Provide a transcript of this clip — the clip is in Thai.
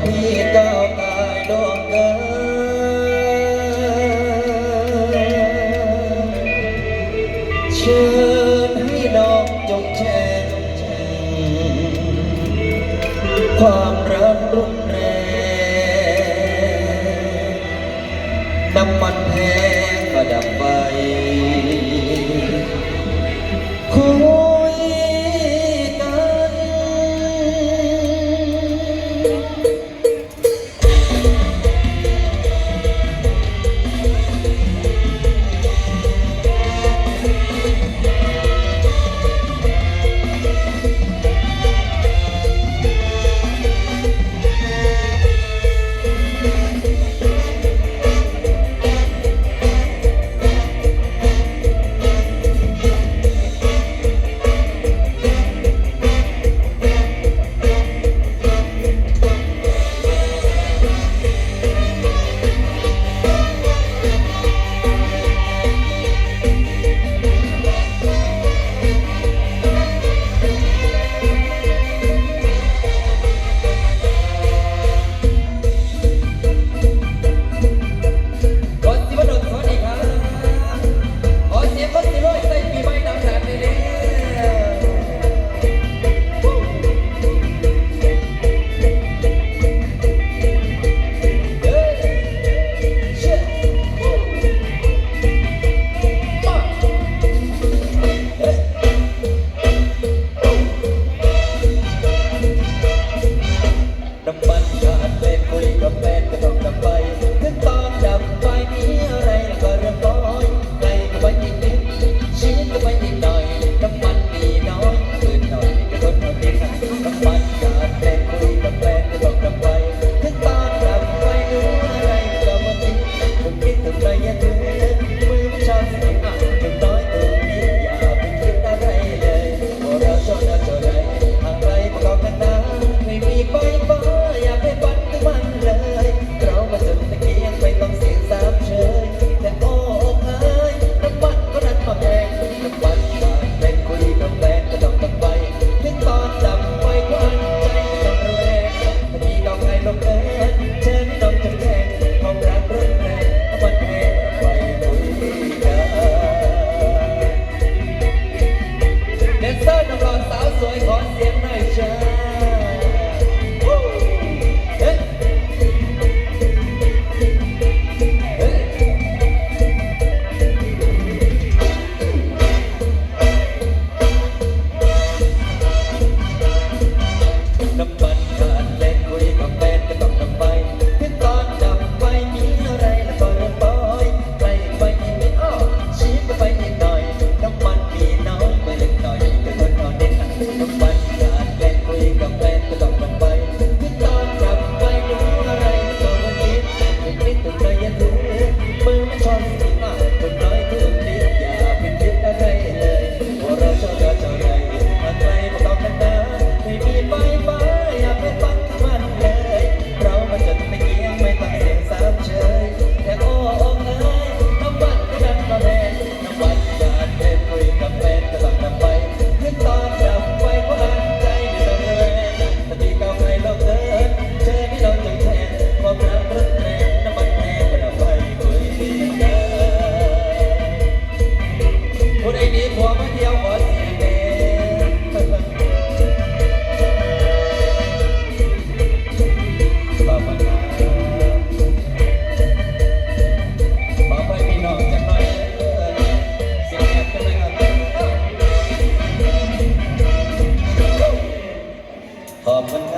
พี่ก้าวกายดวงเกินเชิญให้น้องจงแช่งความรักรุนแรงน้ำมัน